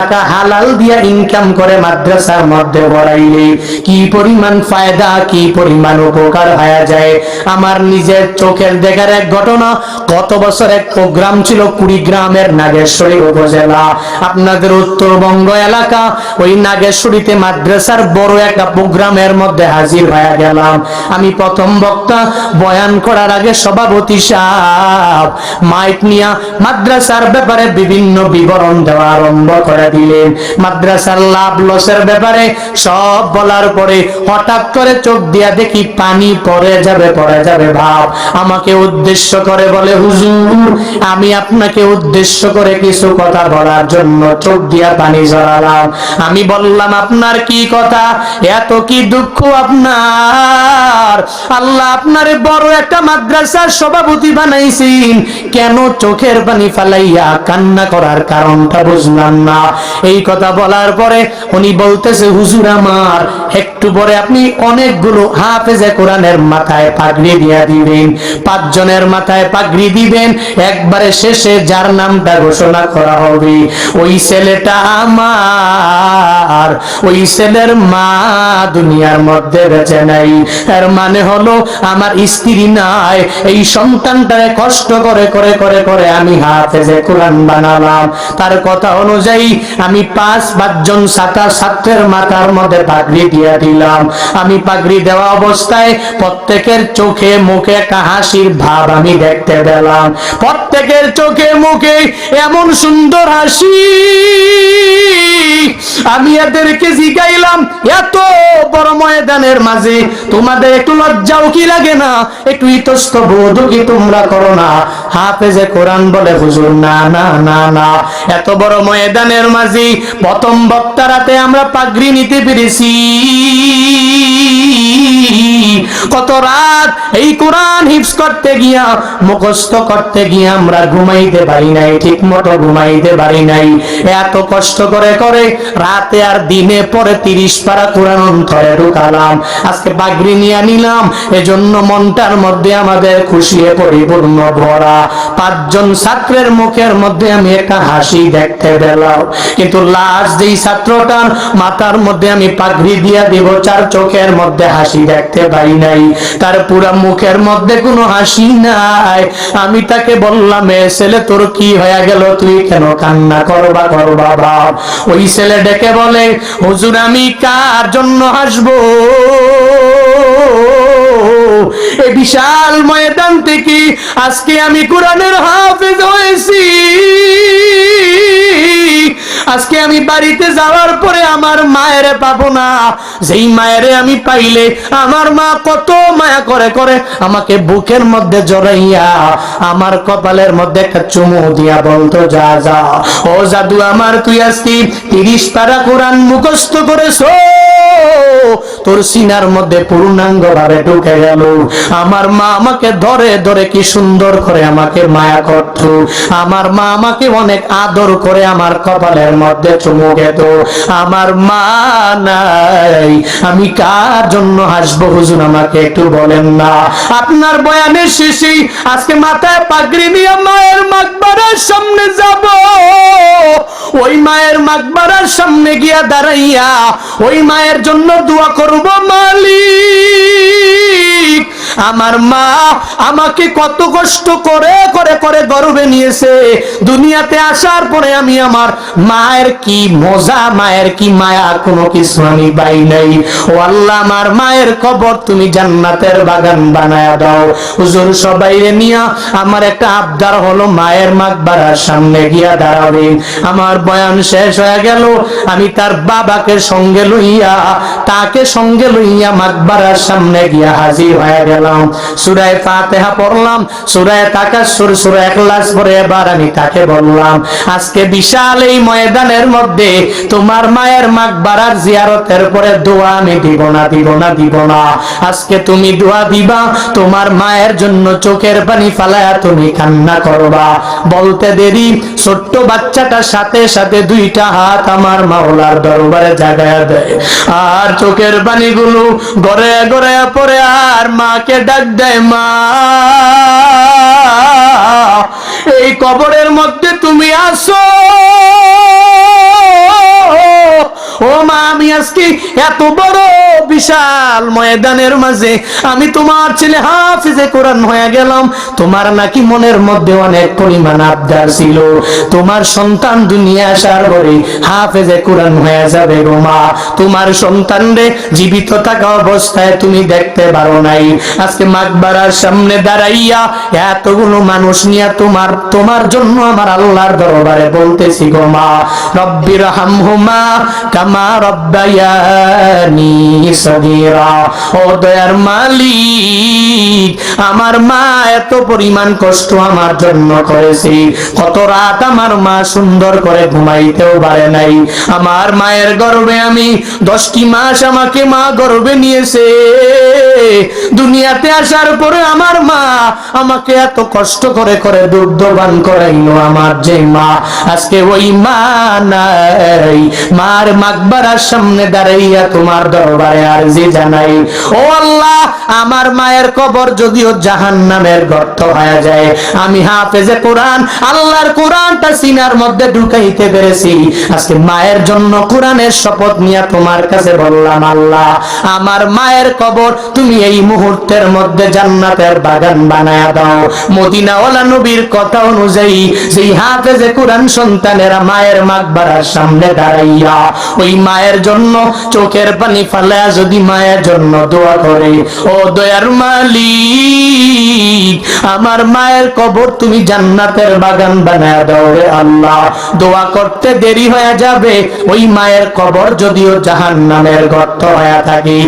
টাকা হালাল দিয়া ইনকাম করে মাদ্রাসার মধ্যে পড়াইলে কি পরিমাণ ফায়দা, কি পরিমাণ উপকার হয়ে যায়? আমার নিজের চোখের দেখার এক ঘটনা, গত বছর এক প্রোগ্রাম ছিল কুড়িগ্রামের নাগেশ্বরী উপজেলা। আপনাদের উত্তরবঙ্গ এলাকা, ওই নাগেশ্বরীতে মাদ্রাসার বড় একটা প্রোগ্রামের মধ্যে হাজির হয়ে গেলাম। আমি প্রথম বক্তা, বয়ান করার আগে সভাপতি সাহেব, মাইক নিয়া মাদ্রাসার ব্যাপারে বিভিন্ন বিবরণ দেওয়া আরম্ভ করে দিলেন। মাদ্রাসার লাভ লসের ব্যাপারে সব বলার পরে হঠাৎ করে চোখ দিয়া দেখি পানি পড়ে যাবে পড়ে যাবে ভাব। আমাকে উদ্দেশ্য করে বলে, হুজুর, আমি আপনাকে উদ্দেশ্য করে কিছু কথা বলার জন্য চোখ দিয়া পানি জড়ালাম আমি বললাম, আপনার কি কথা? এত কি দুঃখ আপনার? আল্লাহ আপনারে বড় একটা মাদ্রাসার সভাপতি বানাইছেন। কেন চোখের পানি ফালাইয়া কান্না করার কারণটা বুঝলাম না। এই কথা বলার পরে উনি বলতেছে, হুজুর আমার, একটু পরে আপনি অনেকগুলো হাফেজে কোরআনের মাথায় পাগড়ি দিয়া দিবেন, পাঁচজনের মাথায় পাগড়ি দিবেন, একবারে শেষে যার নামটা ঘোষণা করা হবে, ওই ছেলেটা আমার, ওই ছেলের মা দুনিয়ার মধ্যে বেঁচে নাই এর মানে হলো আমার স্ত্রী নাই, এই সন্তানটারে কষ্ট করে করে করে করে আমি হাফেজে কোরআন বানালাম, তার কথা অনুযায়ী আমি পাঁচ পাঁচজন ছাত্র ছাত্রের মাথার মধ্যে পাগড়ি দিয়ে দিলাম। আমি পাগড়ি দেওয়া অবস্থায় প্রত্যেকের চোখে মুখে একটা হাসির ভাব আমি দেখতে পেলাম। প্রত্যেকের চোখে মুখে এমন সুন্দর হাসি। আমি এদেরকে জিগাইলাম, এত বড় ময়দানের মাঝে তোমাদের একটু লজ্জাও কি লাগে না? একটু ইতস্ত বোধ কি তোমরা করো না? হাফেজে কোরআন বলে, হুজুর, না না না না। এত বড় ময়দানের মাঝে, প্রথম বক্তারাতে আমরা পাগড়ি নিতে পেরেছি। কত রাত এই কোরআন হিফজ করতে গিয়া, মুখস্থ করতে গিয়া আমরা ঘুমাইতে পারি নাই ঠিক মতো ঘুমাইতে পারি নাই। এত কষ্ট করে করে রাতে আর দিনে পরে তিরিশ পারা কোরআন অন্তরে ঢুকালাম। আজকে পাগড়ি নিয়ে নিলাম, এজন্য মনটার মধ্যে আমাদের খুশিয়ে পরিপূর্ণ ভরা। পাঁচজন ছাত্রের মুখের মধ্যে আমি একটা হাসি দেখতে পেলাম। কিন্তু লাস্ট যেই ছাত্রটার মাথার মধ্যে আমি পাগড়ি দিয়া দিব, চার চোখের মধ্যে হাসি দেখতে পাই নাই। তার পুরা মুখের মধ্যে কোনো হাসি নাই। আমি তাকে বললাম, এ ছেলে, তোর কি হয়ে গেল? তুই কেন কান্না করবা করবা বাপ ওই ছেলে ডেকে বলে, হুজুর, আমি কার জন্য হাসবো? এই বিশাল ময়দান থেকে আজকে আমি কোরআনের হাফেজ হয়েছি। আজকে আমি বাড়িতে যাওয়ার পরে আমার মায়ের পাবো না। যেই মায়ের আমি পাইলে আমার মা কত মায়া করে করে আমাকে বুকের মধ্যে জড়াইয়া আমার কপালের মধ্যে একটা চুমু দিয়া বলতো, যা যা। ও জাদু আমার, তুই আসতি তিরিশ পারা কোরআন মুখস্থ করেছ? তোর সিনার মধ্যে পূর্ণাঙ্গ ভাবে ঢুকে গেল। আমার মা আমাকে ধরে ধরে কি সুন্দর করে আমাকে মায়া করত। আমার মা আমাকে অনেক আদর করে আমার কপালের মধ্যে চুমু খেত আমার মা নাই। আমি কার জন্য হাসবো হুজুর, আমাকে একটু বলেন না। আপনার বয়ানের শেষেই আজকে মাথায় পাগড়ি নিয়ে মায়ের মাকবারের সামনে যাব। ওই মায়ের মাকবারার সামনে গিয়া দাঁড়াইয়া, ওই মায়ের জন্য দোয়া করব মালিক। আমার মা আমাকে কত কষ্ট করে করে করে গর্বে নিয়েছে। দুনিয়াতে আসার পরে আমি আমার মায়ের কি মজা, মায়ের কি মায়া, কোনো কিছু আমি পাই নাই। ও আল্লাহ, আমার মায়ের কবর তুমি জান্নাতের বাগান বানায়া দাও। হুজুর, সবাই নিয়া আমার একটা আবদার হলো মায়ের মাকবারার সামনে গিয়া দাঁড়াবে। আমার বয়ান শেষ হয়ে গেল, আমি তার বাবাকে সঙ্গে লইয়া, তাকে সঙ্গে লইয়া মাকবারার সামনে গিয়া হাজির হয়ে গেলাম সুরায় ফাতেহা পড়লাম। সুরায় তাকাসুর সুরা একলাস পরে এবার আমি তাকে বললাম? আজকে বিশাল এই ময়দানের মধ্যে তোমার মায়ের মাকবারার জিয়ারতের পরে দোয়া আমি দিব না দিব না দিব না। আজকে তুমি দোয়া দিবা, তোমার মায়ের জন্য চোখের পানি ফালায়া তুমি কান্না করবা। বলতে দেরি, ছোট্ট বাচ্চাটার সাথে সাথে দুইটা হাত আমার মাওলার দরবারে জাগায়া দেয়। আর চোখের পানিগুলো গড়ে গড়ে পরে আর মাকে এই কবরের মধ্যে তুমি আসো ও মা আমি আজকে এত বড় বিশাল ময়দানের মাঝে আমি তোমার ছেলে হাফিজে কোরআন হয়ে গেলাম। তোমার নাকি মনের মধ্যে অনেক পরিমাণ আবদার ছিল। তোমার সন্তান দুনিয়া আসার পরে হাফেজে কোরআন হয়ে যাবে গো মা। তোমার সন্তান রে জীবিত থাকা অবস্থায় তুমি দেখতে পারো নাই। আজকে মাকবারার সামনে দাঁড়াইয়া এতগুলো মানুষ নিয়ে তোমার তোমার জন্য আমার আল্লাহর দরবারে বলতেছি গো মা রব্বির হামহুমা কামা রব্বায়ানি। সগীরা, ও দয়ার মালিক, আমার মা এত পরিমাণ কষ্ট আমার জন্য কত রাত আমার মা সুন্দর করে ঘুমাইতেও পারে নাই। আমার মায়ের গর্বে আমি দশটি মাস আমাকে মা গর্বে নিয়েছে। দুনিয়াতে আসার পরে আমার মা আমাকে এত কষ্ট করে করে দুগ্ধ পান আমার যে মা। আজকে ওই মা নাই। মার সামনে দাঁড়াইয়া তোমার দরবারে আর যে জানাই। ও আল্লাহ, আমার মায়ের কবর যদিও জাহান নামের গর্ত হয়ে যায়, আমি হাফেজে কোরআন, আল্লাহর কোরআনটা সিনার মধ্যে ঢুকাইতে পেরেছি। আজকে মায়ের জন্য কোরআনের শপথ নিয়ে তোমার কাছে বললাম, আল্লাহ, আমার মায়ের কবর তুমি এই মুহূর্তের মধ্যে জান্নাতের বাগান বানায়া দাও। মদিনাওয়ালা নবীর কথা অনুযায়ী সেই হাফেজে কোরআন সন্তানেরা মায়ের মাকবারার সামনে দাঁড়াইয়া, ওই মায়ের জন্য চোখের পানি ফালা যদি মায়ের জন্য দোয়া করে, ও দয়ার মালিক, আমার মায়ের কবর তুমি জান্নাতের বাগান বানায় দাও রে আল্লাহ। দোয়া করতে দেরি হয়ে যাবে, ওই মায়ের কবর যদিও জাহান্নামের গর্ত হয়ে থাকে।